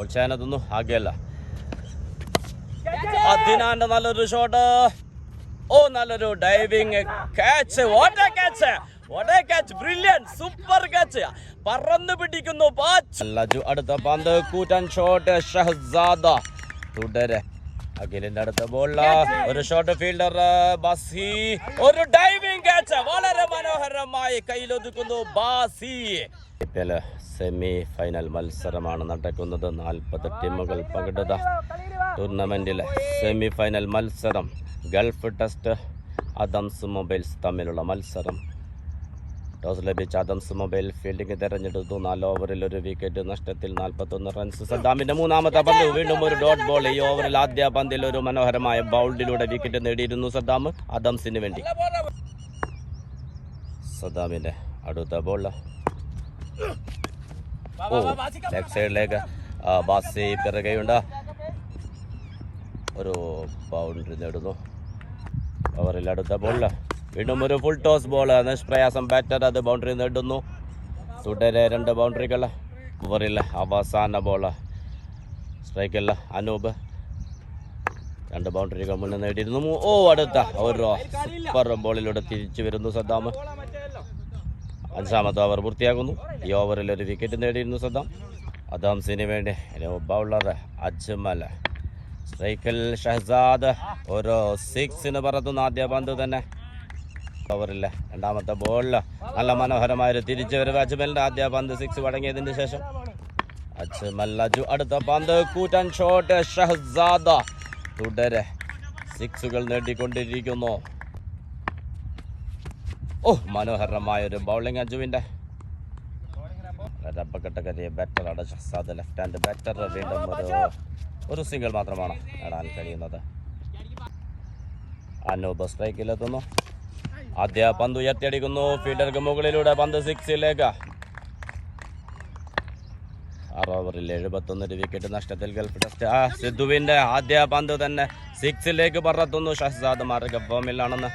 ചെയ്യാനതൊന്നും ആകെയല്ല. അതിനാന്റെ നല്ലൊരു ഷോട്ട് ഓ നല്ലൊരു diving catch what catch catch brilliant super catch പറന്നു പിടിക്കുന്നു. ലജു അടുത്ത പന്ത്. കൂറ്റൻ ഷോട്ട് ഷഹസാദ. തുടരെ. അഖിലിന്റെ അടുത്ത ബോളില ഒരു ഷോട്ട് ഫീൽഡർ ബസി. ഒരു ഡൈവിംഗ് ക്യാച്ച് വളരെ മനോഹരമായി കയ്യിലൊതുക്കുന്നു ബാസി. സെമി ഫൈനൽ മത്സരമാണ് നടക്കുന്നത്. നാൽപ്പത് ടീമുകൾ പങ്കെടുത്ത ടൂർണമെന്റിലെ സെമി ഫൈനൽ മത്സരം. ഗൾഫ് ടെസ്റ്റ് അദംസ് മൊബൈൽസ് തമ്മിലുള്ള മത്സരം. ടോസ് ലഭിച്ച അദംസ് മൊബൈൽ ഫീൽഡിംഗ് തെരഞ്ഞെടുത്തു. നാല് ഓവറിൽ ഒരു വിക്കറ്റ് നഷ്ടത്തിൽ നാൽപ്പത്തൊന്ന് റൺസ് സദ്ദാമിന്റെ മൂന്നാമത്തെ പന്ത്. വീണ്ടും ഒരു ഡോട്ട് ബോൾ ഈ ഓവറിൽ ആദ്യ പന്തിൽ ഒരു മനോഹരമായ ബൗൾഡിലൂടെ വിക്കറ്റ് നേടിയിരുന്നു സദ്ദാം. അദംസിന് വേണ്ടി. സദ്ദാമിന്റെ അടുത്ത ബോൾ ഓ ലെഗ് സൈഡിലേക്ക് ബാസി പിറകെയുണ്ട് ഒരു ബൗണ്ടറി നേടുന്നു. ഓവറിൽ അടുത്ത ബോളിൽ വീണ്ടും ഒരു ഫുൾ ടോസ് ബോൾ നിഷ്പ്രയാസം ബാറ്റർ അത് ബൗണ്ടറി നേടുന്നു. തുടരെ രണ്ട് ബൗണ്ടറികൾ ഓവറിൽ അവസാന ബോൾ സ്ട്രൈക്കല്ല അനൂപ്. രണ്ട് ബൗണ്ടറികൾ മുന്നേ നേടിയിരുന്നു. ഓ അടുത്ത. ഒരു സൂപ്പർ ബോളിലൂടെ തിരിച്ചു വരുന്നു സദ്ദാം അഞ്ചാമത്തെ ഓവർ പൂർത്തിയാകുന്നു. ഈ ഓവറിൽ ഒരു വിക്കറ്റ് നേടിയിരുന്നു സദ്ദാം. അദാംസിന് വേണ്ടി ബൗളർ അജ്മൽ. സ്ട്രൈക്കിൽ ഷഹസാദ് ഒരു സിക്സിന് പറത്തുന്ന ആദ്യ പന്ത് തന്നെ. ഓവറില്ല രണ്ടാമത്തെ ബോളിൽ നല്ല മനോഹരമായ ഒരു തിരിച്ചു വരവ് അജ്മലിന്റെ ആദ്യ പന്ത് സിക്സ് വടങ്ങിയതിന് ശേഷം. അജ്മൽ അജു അടുത്ത പന്ത് കൂറ്റൻ ഷോട്ട് ഷഹസാദ. തുടരെ സിക്സുകൾ നേടിക്കൊണ്ടിരിക്കുന്നു. ഓ മനോഹരമായ ഒരു ബൗളിംഗ് അജുവിന്റെ റബ്ബക്കെട്ടകരെ ബാറ്ററാണ് ലെഫ്റ്റ് ഹാൻഡ് ബാറ്റർ വീണ്ടും ഒരു ഒരു സിംഗിൾ മാത്രമാണ് നേടാൻ കഴിയുന്നത്. അനൂപ് സ്ട്രൈക്കിലെത്തുന്നു ആദ്യ പന്ത് ഉയർത്തിയടിക്കുന്നു. ഫീൽഡർക്ക് മുകളിലൂടെ പന്ത് സിക്സിലേക്ക് ആറ് ഓവറിൽ എഴുപത്തൊന്നൊരു വിക്കറ്റ് നഷ്ടത്തിൽ ഗൾഫ് ടെസ്റ്റ് ആ സിദ്ധുവിന്റെ ആദ്യ പന്ത് തന്നെ സിക്സിലേക്ക് പറത്തുന്നു. ഷഹസാദ് മാർഗ ഫോമിലാണെന്ന്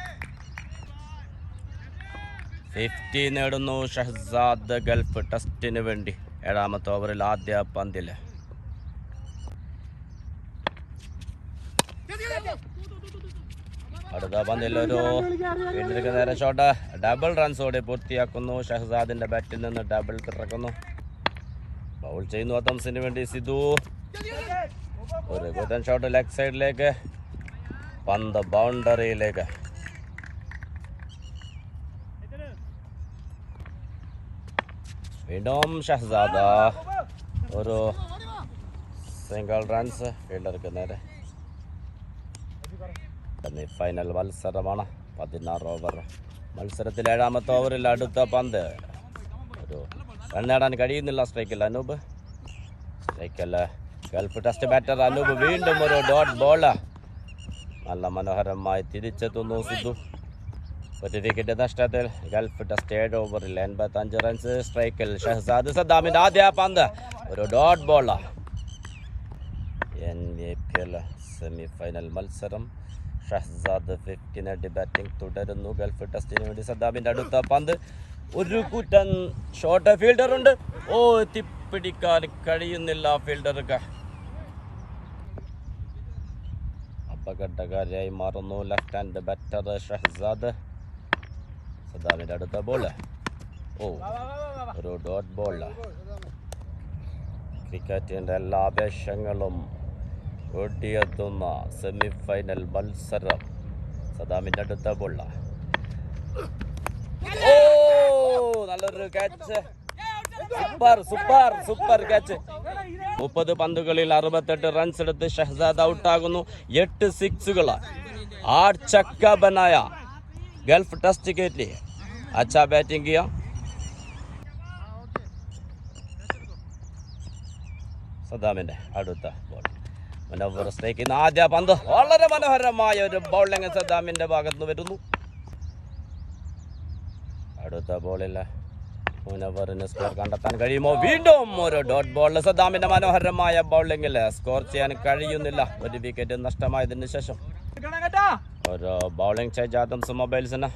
ഫിഫ്റ്റി നേടുന്നു ഷഹസാദ് ഗൾഫ് ടെസ്റ്റിന് വേണ്ടി. ഏഴാമത്തെ ഓവറിൽ ആദ്യ പന്തിൽ അടുത്ത പന്തിൽ ഒരു ഫീൽഡർക്ക് നേരെ ഷോട്ട് ഡബിൾ റൺസോടെ പൂർത്തിയാക്കുന്നു. ഷഹസാദിന്റെ ബാറ്റിൽ നിന്ന് ഡബിൾ തിറക്കുന്നു ബൗൾ ചെയ്യുന്നു അതംസിന് വേണ്ടി സിധു. ഒരു ഗുഡൻ ഷോട്ട് ലെഗ് സൈഡിലേക്ക് പന്ത് ബൗണ്ടറിയിലേക്ക് വീണ്ടും ഷഹസാദ ഒരു സിംഗിൾ റൺസ് ഫീൽഡർക്ക് നേരെ ഫൈനൽ മത്സരമാണ്. പതിനാറ് ഓവർ മത്സരത്തിൽ ഏഴാമത്തെ ഓവറിൽ അടുത്ത പന്ത്. ഒരു റൺ നേടാൻ കഴിയുന്നില്ല സ്ട്രൈക്കിൽ അനൂപ്. സ്ട്രൈക്കല്ല ഗൾഫ് ടെസ്റ്റ് ബാറ്റർ അനൂപ് വീണ്ടും ഒരു ഡോട്ട് ബോൾ നല്ല മനോഹരമായി തിരിച്ചെത്തുന്നു സിദ്ധു. ഒരു വിക്കറ്റ് നഷ്ടത്തിൽ ഗൾഫ് ടെസ്റ്റ് ഏഴ് ഓവറിൽ എൺപത്തി അഞ്ച് റൺസ് സ്ട്രൈക്കിൽ ഷഹസാദ് സദ്ദാമിന്റെ ആദ്യ പന്ത്. ഒരു dot ball N A P L semi final മത്സരം. ഷഹസാദ് ഫിഫ്റ്റിനടി ബാറ്റിംഗ് തുടരുന്നു. ഗൾഫ് ടെസ്റ്റിന് വേണ്ടി സദ്ദാമിന്റെ അടുത്ത പന്ത്. ഒരു കൂറ്റൻ ഷോർട്ട് ഫീൽഡർ ഉണ്ട്. ഓ എത്തിപ്പിടിക്കാൻ കഴിയുന്നില്ല ഫീൽഡർക്ക് അപകടകാരിയായി മാറുന്നു. Left hand batter Shahzad. സദാമിന്റെ അടുത്ത ബോൾ ഓ ഒരു ഡോട്ട് ബോൾ ക്രിക്കറ്റിന്റെ എല്ലാ വേഷങ്ങളും ഓട്ടിയെത്തുന്ന സെമി ഫൈനൽ മത്സരം സദാമിന്റെ അടുത്ത ബോൾ ഓ നല്ലൊരു catch super super super catch മുപ്പത് പന്തുകളിൽ അറുപത്തെട്ട് റൺസ് എടുത്ത് ഷഹസാദ് ഔട്ടാകുന്നു. എട്ട് സിക്സുകൾ ആർച്ചക്കബനായ ഗൾഫ് ടെസ്റ്റ് ക്രിക്കറ്റിൽ अच्छा बैटिंग किया സദാമിന്റെ അടുത്ത ബോൾ മനോഹർ സ്ട്രൈക്ക് ചെയ്യുന്ന ആദ്യ പന്ത് വളരെ മനോഹരമായ ഒരു ബൗളിംഗ് സദാമിന്റെ ഭാഗത്ത് നിന്ന് വരുന്നു അടുത്ത ബോളില്ല മുനവറിന് സ്കോർ കണ്ടെത്താൻ കഴിയുമോ വീണ്ടും ഒരു ഡോട്ട് ബോൾ സദാമിന്റെ മനോഹരമായ ബൗളിംഗിൽ സ്കോർ ചെയ്യാൻ കഴിയുന്നില്ല ഒരു വിക്കറ്റ് നഷ്ടമായതിനു ശേഷം ഒരു ബൗളിംഗ് ചേഞ്ച് ആദംസ് മൊബൈൽസിന്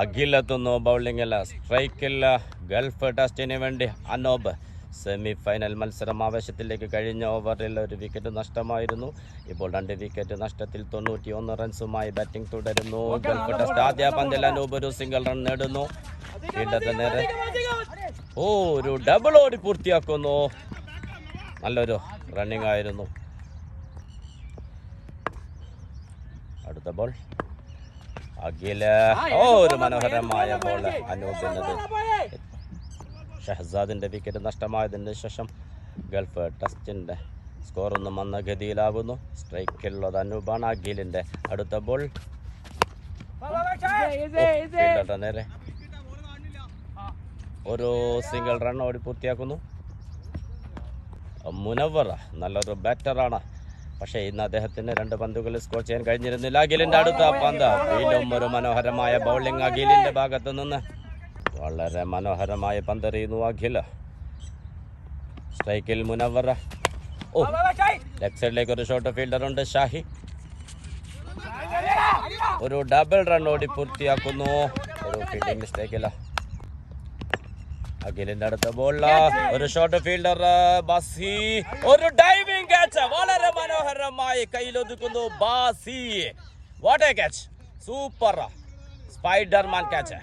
അഖിലെത്തുന്നു ബൗളിങ്ങിൽ സ്ട്രൈക്കിൽ ഗൾഫ് ടെസ്റ്റിന് വേണ്ടി അനോബ് സെമി ഫൈനൽ മത്സരം ആവേശത്തിലേക്ക് കഴിഞ്ഞ ഓവറിൽ ഒരു വിക്കറ്റ് നഷ്ടമായിരുന്നു. ഇപ്പോൾ രണ്ട് വിക്കറ്റ് നഷ്ടത്തിൽ തൊണ്ണൂറ്റി ഒന്ന് റൺസുമായി ബാറ്റിംഗ് തുടരുന്നു. ഗൾഫ് ടെസ്റ്റ് ആദ്യ പന്തിൽ അനൂപ് ഒരു സിംഗിൾ റൺ നേടുന്നു. ഫീൽഡറിന്റെ നേരെ ഓ ഒരു ഡബിൾ ഓടി പൂർത്തിയാക്കുന്നു. നല്ലൊരു റണ്ണിംഗ് ആയിരുന്നു. അടുത്ത ബോൾ അഖിൽ. ഓ ഒരു മനോഹരമായ ബോൾ അനൂപിനത് ഷഹസാദിന്റെ വിക്കറ്റ് നഷ്ടമായതിന് ശേഷം ഗൾഫ് ടെസ്റ്റിന്റെ സ്കോർ ഒന്ന് മന്ദഗതിയിലാകുന്നു സ്ട്രൈക്കിലുള്ളത് അനൂപാണ് അഖിലിന്റെ അടുത്ത ബോൾ നേരെ. ഒരു സിംഗിൾ റൺ ഓടി പൂർത്തിയാക്കുന്നു. മുനവറ നല്ലൊരു ബാറ്ററാണ് പക്ഷേ ഇന്ന് അദ്ദേഹത്തിന് രണ്ട് പന്തുകൾ സ്കോർ ചെയ്യാൻ കഴിഞ്ഞിരുന്നില്ല. അഖിലിന്റെ അടുത്ത പന്ത്. വീണ്ടും ഒരു മനോഹരമായ ബൗളിംഗ് അഖിലിന്റെ ഭാഗത്ത് നിന്ന്. വളരെ മനോഹരമായ പന്തെറിയുന്നു അഖിൽ. സ്ട്രൈക്കിൽ മുനവറ ഓ ലെഫ്റ്റ് സൈഡിലേക്ക് ഒരു ഫീൽഡർ ഉണ്ട് ഷാഹി. ഒരു ഡബിൾ റൺ ഓടി പൂർത്തിയാക്കുന്നു. ഒരു ഫീൽഡിംഗ് മിസ്റ്റേക്കില്ല അഖിലിന്റെ അടുത്ത ബോളില ഒരു ഷോട്ട് ഫീൽഡർ ബസ്. ഒരു ഡൈവിംഗ് ക്യാച്ച് വളരെ മനോഹരമായി കയ്യിലൊതുക്കുന്നു Bassi. What a catch super spiderman catch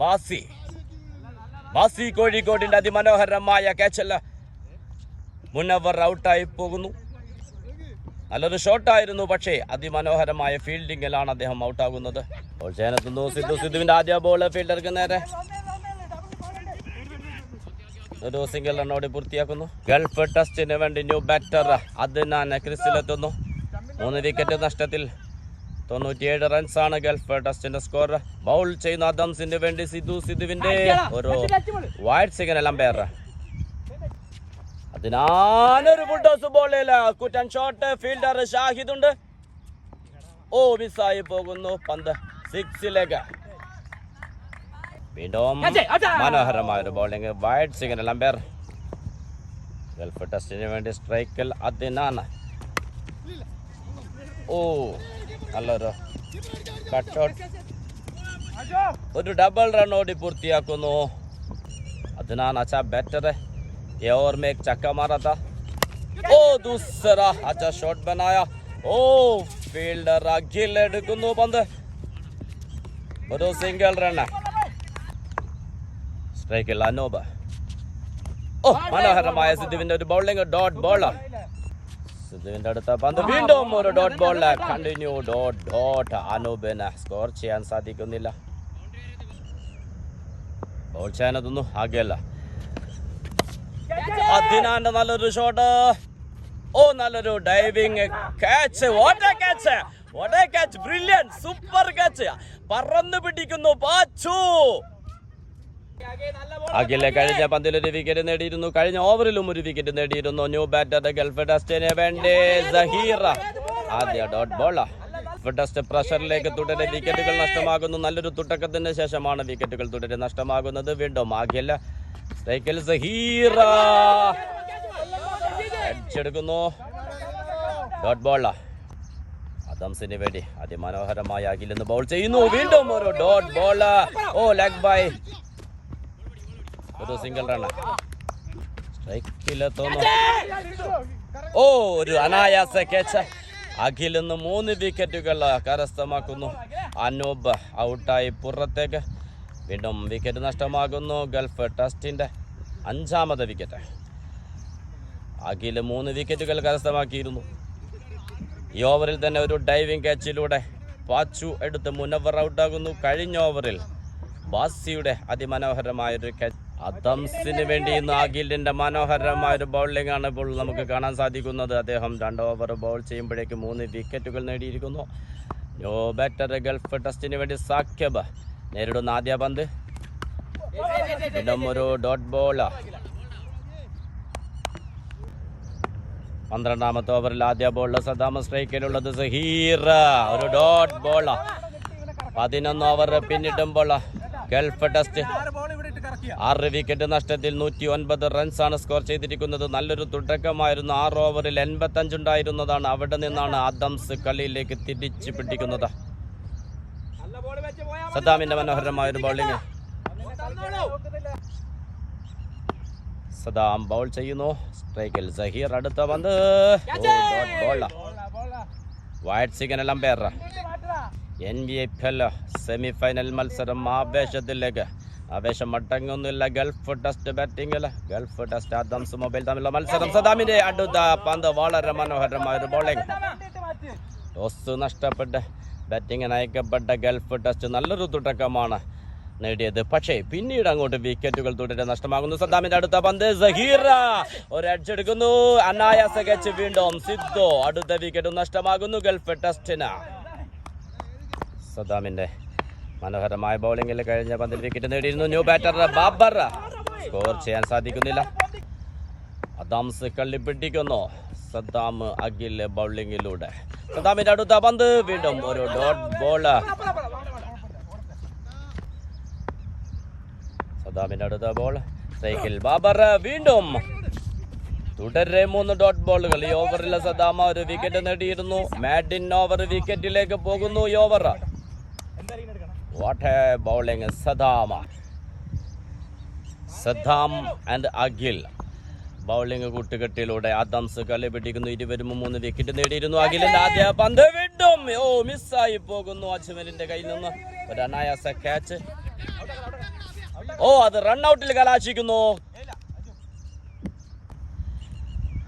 Bassi. Bassi കോഴിക്കോടിന്റെ അതിമനോഹരമായ ക്യാച്ചല്ല മുന്നവർ ഔട്ടായി പോകുന്നു. നല്ലൊരു ഷോട്ടായിരുന്നു പക്ഷേ അതിമനോഹരമായ ഫീൽഡിങ്ങിലാണ് അദ്ദേഹം ഔട്ടാകുന്നത് സിദ്ധു സിദ്ധുവിന്റെ ആദ്യ ബോൾ ഫീൽഡർക്ക് നേരെ. ഒരു സിംഗിൾ റണ്ണോടി പൂർത്തിയാക്കുന്നു. ഗൾഫ് ടെസ്റ്റിന് വേണ്ടി ന്യൂ ബാറ്റർ അദ്നാൻ ക്രിസിലെത്തുന്നു മൂന്ന് വിക്കറ്റ് നഷ്ടത്തിൽ തൊണ്ണൂറ്റിയേഴ് റൺസാണ് ഗൾഫ് ടെസ്റ്റിന്റെ സ്കോർ ബൗൾ ചെയ്യുന്ന അദംസിന് വേണ്ടി സിദ്ധു സിദ്ധുവിന്റെ ഒരു വൈറ്റ് സിഗ്നൽ അമ്പയർ അതിനാനൊരു ബുൾഡോസ് ബോളിൽ കുറ്റൻ ഷോട്ട് ഫീൽഡർ ഷാഹിദ് ഉണ്ട്. ഓ മിസ്സായി പോകുന്നു പന്ത്. സിക്സിലേക്ക് വീണ്ടും മനോഹരമായ ഒരു bowling wide signal umpire Gulf ടെസ്റ്റിന് വേണ്ടി സ്ട്രൈക്കിൽ അതിനാണ് ഓ നല്ലൊരു കട്ട് ഷോട്ട് ഒരു ഡബിൾ റൺ ഓടി പൂർത്തിയാക്കുന്നു അതിനാണ് അച്ഛാ बेटर है ये ओवर में एक चक्का मारा था ओ दूसरा अच्छा शॉट बनाया ഓ ഫീൽഡർ അഖിൽ എടുക്കുന്നു പന്ത് ഒരു സിംഗിൾ സ്ട്രൈക്കിൽ അനൂപ് ഓ മനോഹരമായ സിദ്ധുവിന്റെ ഒരു ബൗളിംഗ് ഡോട്ട് ബോളർ സിദ്ധുവിന്റെ അടുത്ത പന്ത്. വീണ്ടും ഒരു dot ball continue dot dot അനൂപിന് score ചെയ്യാൻ സാധിക്കുന്നില്ല. ബോൾ ചെയ്യാനതൊന്നും ആകെയല്ല അതിനാണ്ട് നല്ലൊരു ഷോട്ട് ഓ നല്ലൊരു diving catch what a catch what a catch brilliant super catch പറന്നു പിടിക്കുന്നു. പാച്ചു. അഖിലെ കഴിഞ്ഞ പന്തിൽ ഒരു വിക്കറ്റ് നേടിയിരുന്നു. കഴിഞ്ഞ ഓവറിലും ഒരു വിക്കറ്റ് നേടിയിരുന്നു. ന്യൂ ബാറ്റർ ഗൾഫ് ടെസ്റ്റിന് വേണ്ടി സഹീറ ആദ്യ ഡോട്ട് ബോള ടെസ്റ്റ് പ്രഷറിലേക്ക് തുടരെ. വിക്കറ്റുകൾ നഷ്ടമാകുന്നു. നല്ലൊരു തുടക്കത്തിന് ശേഷമാണ് വിക്കറ്റുകൾ തുടരെ നഷ്ടമാകുന്നത്. വീണ്ടും ആഖില സ്ട്രൈക്കിൽ സഹീറ. അടിച്ചെടുക്കുന്നു ഡോട്ട് ബോള അദംസിന് വേണ്ടി അതിമനോഹരമായ അഖിലെന്ന് ബൗൾ ചെയ്യുന്നു. വീണ്ടും ഒരു ഡോട്ട് ബോള ഓ ലെഗ് ബൈ ഒരു സിംഗിൾ റൺ സ്ട്രൈക്കിലെത്തുന്നു ഓ ഒരു അനായാസ ക്യാച്ച് അഖിൽ ഇന്ന് മൂന്ന് വിക്കറ്റുകൾ കരസ്ഥമാക്കുന്നു. അനൂപ് ഔട്ടായി പുറത്തേക്ക്. വീണ്ടും വിക്കറ്റ് നഷ്ടമാകുന്നു. ഗൾഫ് ടെസ്റ്റിന്റെ അഞ്ചാമത് വിക്കറ്റ് അഖിൽ മൂന്ന് വിക്കറ്റുകൾ കരസ്ഥമാക്കിയിരുന്നു. ഈ ഓവറിൽ തന്നെ ഒരു ഡൈവിംഗ് ക്യാച്ചിലൂടെ പാച്ചു എടുത്ത് മുനവർ ഔട്ടാകുന്നു കഴിഞ്ഞ ഓവറിൽ ബാസിയുടെ അതിമനോഹരമായൊരു ക്യാച്ച് അദംസിന് വേണ്ടി ഇന്ന് അഖിലിന്റെ മനോഹരമായ ഒരു ബൗളിംഗ് ആണ് ഇപ്പോൾ നമുക്ക് കാണാൻ സാധിക്കുന്നത്. അദ്ദേഹം രണ്ട് ഓവർ ബൗൾ ചെയ്യുമ്പോഴേക്ക് മൂന്ന് വിക്കറ്റുകൾ നേടിയിരിക്കുന്നു. നോ ബാറ്റർ ഗൾഫ് ടെസ്റ്റിന് വേണ്ടി സാഖ്യബ് നേരിടുന്ന ആദ്യ പന്ത്. ഒരു ഡോട്ട് ബോൾ പന്ത്രണ്ടാമത്തെ ഓവറിൽ ആദ്യ ബോളിൽ സദാമ സ്ട്രൈക്കിലുള്ളത് സഹീർ ഒരു ഡോട്ട് ബോൾ പതിനൊന്ന് ഓവർ പിന്നിടുമ്പോൾ ഗൾഫ് ടെസ്റ്റ് ആറ് വിക്കറ്റ് നഷ്ടത്തിൽ നൂറ്റി ഒൻപത് റൺസാണ് സ്കോർ ചെയ്തിരിക്കുന്നത്. നല്ലൊരു തുടക്കമായിരുന്നു. ആറ് ഓവറിൽ എൺപത്തഞ്ചുണ്ടായിരുന്നതാണ് അവിടെ നിന്നാണ് ആദംസ് കളിയിലേക്ക് തിരിച്ചു പിടിക്കുന്നത്. സദാമിന്റെ മനോഹരമായ ഒരു ബൗളിംഗ് സദാം ബൗൾ ചെയ്യുന്നു. സ്ട്രൈക്കിൽ സഹീർ അടുത്ത പന്ത്. Wide signal umpire. N B I L semi final മത്സരം ആവേശത്തിലേക്ക്. ആവേശം മട്ടങ്ങൊന്നുമില്ല ഗൾഫ് ടെസ്റ്റ് ബാറ്റിംഗിൽ ഗൾഫ് ടെസ്റ്റ് ആദംസ് മൊബൈൽ തമ്മിലുള്ള മത്സരം. സദാമിന്റെ അടുത്ത പന്ത് വളരെ മനോഹരമായ ഒരു ബോളിംഗ് ടോസ് നഷ്ടപ്പെട്ട് ബാറ്റിംഗിന് അയക്കപ്പെട്ട ഗൾഫ് ടെസ്റ്റ് നല്ലൊരു തുടക്കമാണ് നേടിയത്. പക്ഷേ പിന്നീട് അങ്ങോട്ട് വിക്കറ്റുകൾ തുടരെ നഷ്ടമാകുന്നു. സദാമിന്റെ അടുത്ത പന്ത് സഹീറ. ഒരു എഡ്ജ് എടുക്കുന്നു. അനായാസ കച്ച് വീണ്ടും സിദ്ധോ. അടുത്ത വിക്കറ്റും നഷ്ടമാകുന്നു ഗൾഫ് ടെസ്റ്റിന്. സദ്ദാമിന്റെ മനോഹരമായ ബൗളിംഗിൽ കഴിഞ്ഞ പന്തിൽ വിക്കറ്റ് നേടിയിരുന്നു. New batter Babur. സ്കോർ ചെയ്യാൻ സാധിക്കുന്നില്ല. അദാംസ് കള്ളി പിടിക്കുന്നു. സദ്ദാം അഖിൽ ബൗളിംഗിലൂടെ സദ്ദാമിന്റെ അടുത്ത പന്ത്. വീണ്ടും ഒരു ഡോട്ട് ബോൾ സദ്ദാമിന്റെ അടുത്ത ബോൾ സൈക്കിൾ ബാബർ. വീണ്ടും തുടരെ മൂന്ന് ഡോട്ട് ബോളുകൾ ഈ ഓവറിൽ സദ്ദാമ ഒരു വിക്കറ്റ് നേടിയിരുന്നു. മാഡിൻ ഓവർ വിക്കറ്റിലേക്ക് പോകുന്നു ഈ ഓവർ വാട്ട് എ ബൗളിംഗ് സദാമ സദ്ദാം ആൻഡ് അഖിൽ ബൗളിംഗ് കൂട്ടുകെട്ടിലൂടെ ആദംസ് കളി പിടിക്കുന്നു ഇരുവരും മൂന്ന് വിക്കറ്റ് നേടിയിരുന്നു അഖിലിന്റെ ആദ്യ പന്ത് വീണ്ടും ഓ മിസ്സായി പോകുന്നു അജ്മലിന്റെ കയ്യിൽ നിന്ന് ഒരു അനായാസ ക്യാച്ച് ഓ അത് റൺഔട്ടിൽ കലാശിക്കുന്നു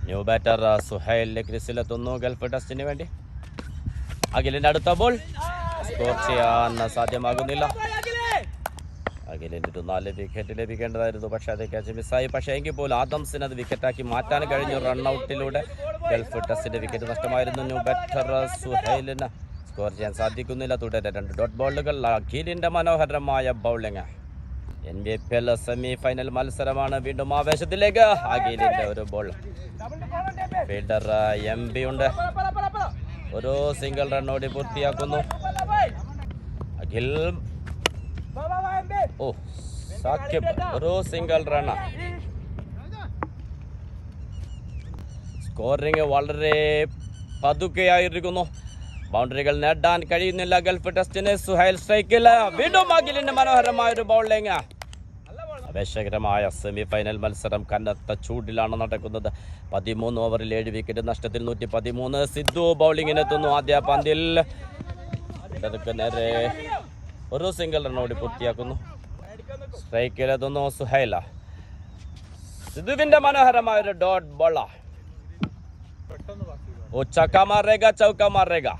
ന്യൂ ബാറ്റർ സുഹൈൽ ക്രിസിലെത്തുന്നു ഗൾഫ് ടെസ്റ്റിന് വേണ്ടി അഖിലിന്റെ അടുത്ത ബോൾ സ്കോർ ചെയ്യാൻ സാധ്യമാകുന്നില്ല. അഖിലിന്റെ ഒരു നാല് വിക്കറ്റ് ലഭിക്കേണ്ടതായിരുന്നു. പക്ഷെ അത് ക്യാച്ച് മിസ്സായി പക്ഷേ എങ്കിൽ പോലും ആദംസിന് അത് വിക്കറ്റാക്കി മാറ്റാൻ കഴിഞ്ഞു. റൺഔട്ടിലൂടെ ഗൾഫ് ടെസ്റ്റിന്റെ വിക്കറ്റ് നഷ്ടമായിരുന്നു. ന്യൂ ബെറ്റർ സുഹൈലിന് സ്കോർ ചെയ്യാൻ സാധിക്കുന്നില്ല. തുടരെ രണ്ട് ഡോട്ട് ബോളുകൾ അഖിലിന്റെ മനോഹരമായ bowling N B P L semi final മത്സരമാണ്. വീണ്ടും ആവേശത്തിലേക്ക് അഖിലിന്റെ ഒരു ബോൾ ഫീൽഡർ എം ബി ഉണ്ട്. ഒരു സിംഗിൾ റണ്ണോടി പൂർത്തിയാക്കുന്നു. അഖിൽ ഓ സാക്കിബ് ഒരു സിംഗിൾ റണ്ണ സ്കോറിംഗ് വളരെ പതുക്കെയായിരിക്കുന്നു. ബൗണ്ടറികൾ നേടാൻ കഴിയുന്നില്ല. ഗൾഫ് ടെസ്റ്റിന് സുഹൈൽ സ്ട്രൈക്കിൽ വീണ്ടും അഖിലിന്റെ മനോഹരമായ ഒരു ബൗളിംഗ് ആവേശകരമായ സെമി ഫൈനൽ മത്സരം കനത്ത ചൂടിലാണ് നടക്കുന്നത്. പതിമൂന്ന് ഓവറിൽ ഏഴ് വിക്കറ്റ് നഷ്ടത്തിൽ നൂറ്റി പതിമൂന്ന് സിദ്ധു ബൗളിങ്ങിനെത്തുന്നു ആദ്യ പന്തിൽ. നേരെ ഒരു സിംഗിൾ റണ്ണോടി പൂർത്തിയാക്കുന്നു സ്ട്രൈക്കിലെത്തുന്നു സുഹൈല സിദ്ധുവിന്റെ മനോഹരമായ ഒരു ഡോട്ട് ബോള ओ चक्का मारेगा चौका मारेगा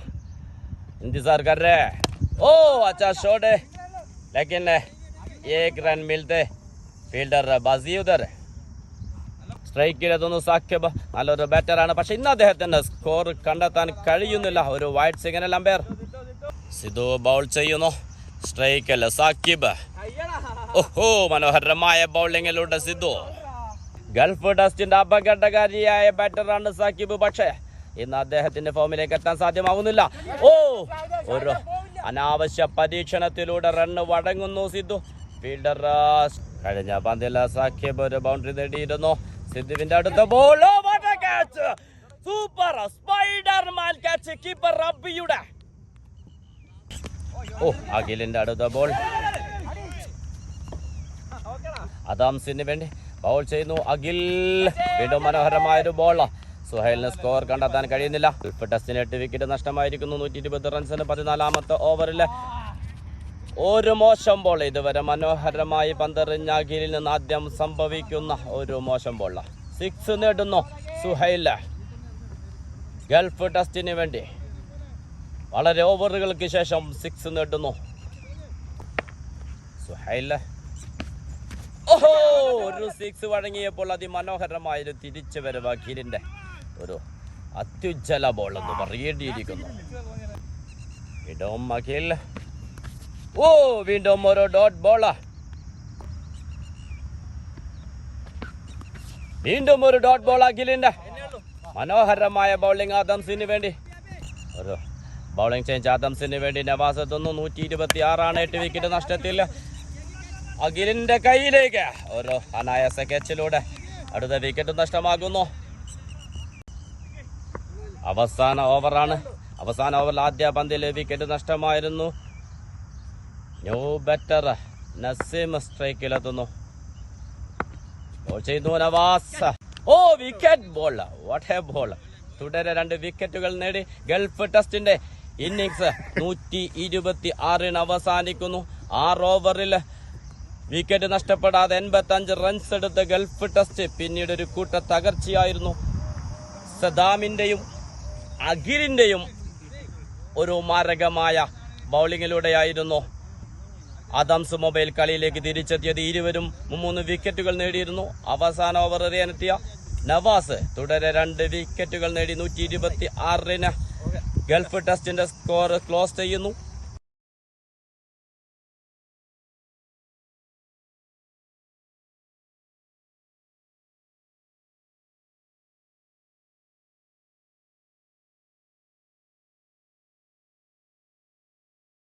इंतजार कर रहे हैं ओ अच्छा शॉट है लेकिन एक रन मिलते ഫീൽഡർ ബസി ഉദർ സ്ട്രൈക്കിലെത്തുന്നു സാക്കിബ് നല്ലൊരു ബാറ്ററാണ് പക്ഷെ ഇന്ന് അദ്ദേഹത്തിന്റെ സ്കോർ കണ്ടെത്താൻ കഴിയുന്നില്ല ഒരു white signal umpire Sidhu bowl ചെയ്യുന്നു സ്ട്രൈക്കൽ സാക്കിബ്. ഓഹോ മനോഹരമായ ബൗളിങ്ങിലൂടെ സിദ്ധു. ഗൾഫ് ടെസ്റ്റിന്റെ അപകടകാരിയായ ബാറ്ററാണ് സാക്കിബ്. പക്ഷേ ഇന്ന് അദ്ദേഹത്തിന്റെ ഫോമിലേക്ക് എത്താൻ സാധ്യമാവുന്നില്ല. ഓ ഒരു അനാവശ്യ പരീക്ഷണത്തിലൂടെ റണ്ണ് വഴങ്ങുന്നു സിദ്ധു. ഫീൽഡർ കഴിഞ്ഞ പന്തിൽ സാക്കിബ് ഒരു ബൗണ്ടറി നേടിയിരുന്നു. സിദ്ധുവിന്റെ അടുത്ത catch super spiderman catch keeper റബ്ബിയുടെ. ഓ അഖിലിന്റെ അടുത്ത ബോൾ അദാംസിന് വേണ്ടി ബൗൾ ചെയ്യുന്നു അഖിൽ. വീണ്ടും മനോഹരമായൊരു ബോൾ സുഹൈലിന് സ്കോർ കണ്ടെത്താൻ കഴിയുന്നില്ല. ഗൾഫ് ടെസ്റ്റിന് എട്ട് വിക്കറ്റ് നഷ്ടമായിരിക്കുന്നു. നൂറ്റി ഇരുപത് റൺസിന് പതിനാലാമത്തെ ഓവറിൽ ഒരു മോശം ബോൾ ഇതുവരെ മനോഹരമായി പന്തെറിഞ്ഞ അഖിലിൽ നിന്ന് ആദ്യം സംഭവിക്കുന്ന ഒരു മോശം ബോൾ സിക്സ് നേടുന്നു സുഹൈൽ ഗൾഫ് ടെസ്റ്റിന് വേണ്ടി. വളരെ ഓവറുകൾക്ക് ശേഷം സിക്സ് നേടുന്നു. സുഹൈല. ഓഹോ ഒരു സിക്സ് വഴങ്ങിയപ്പോൾ അതിമനോഹരമായ ഒരു തിരിച്ചു വരവ് അഖിലിന്റെ ഒരു അത്യുജ്വല ബോൾ എന്ന് പറയേണ്ടിയിരിക്കുന്നു. വീണ്ടും അഖിൽ. ഓ വീണ്ടും ഒരു ഡോട്ട് ബോളാ വീണ്ടും ഒരു ഡോട്ട് ബോൾ അഖിലിന്റെ. മനോഹരമായ ബൗളിംഗ് ആദംസിന് വേണ്ടി ബൗളിംഗ് ചേഞ്ച് ആദംസിന് വേണ്ടി നവാസ് എത്തുന്നു. നൂറ്റി ഇരുപത്തി ആറാണ് എട്ട് വിക്കറ്റ് നഷ്ടത്തിൽ. അഖിലിന്റെ കയ്യിലേക്ക് ഒരു അനായാസ കച്ചിലൂടെ അടുത്ത വിക്കറ്റ് നഷ്ടമാകുന്നു. അവസാന ഓവറാണ്. അവസാന ഓവറിൽ ആദ്യ പന്തിൽ വിക്കറ്റ് നഷ്ടമായിരുന്നു. ന്യൂ ബെറ്റർ നസീം സ്ട്രൈക്കിലെത്തുന്നു ചെയ്യുന്നു നവാസ്. ഓ wicket ball what a ball തുടരെ രണ്ട് വിക്കറ്റുകൾ നേടി. ഗൾഫ് ടെസ്റ്റിന്റെ ഇന്നിങ്സ് നൂറ്റി ഇരുപത്തി ആറിന് അവസാനിക്കുന്നു. ആറ് ഓവറിൽ വിക്കറ്റ് നഷ്ടപ്പെടാതെ എൺപത്തി അഞ്ച് റൺസ് എടുത്ത ഗൾഫ് ടെസ്റ്റ് പിന്നീട് ഒരു കൂട്ട തകർച്ചയായിരുന്നു. സദാമിന്റെയും അഖിലിന്റെയും ഒരു മാരകമായ ബൗളിങ്ങിലൂടെയായിരുന്നു അദംസ് മൊബൈൽ കളിയിലേക്ക് തിരിച്ചെത്തിയത്. ഇരുവരും മൂന്ന് വിക്കറ്റുകൾ നേടിയിരുന്നു. അവസാന ഓവർ എറിയാനെത്തിയ നവാസ് തുടരെ രണ്ട് വിക്കറ്റുകൾ നേടി. നൂറ്റി ഇരുപത്തി ആറിന് ഗൾഫ് ടെസ്റ്റിന്റെ സ്കോർ ക്ലോസ് ചെയ്യുന്നു.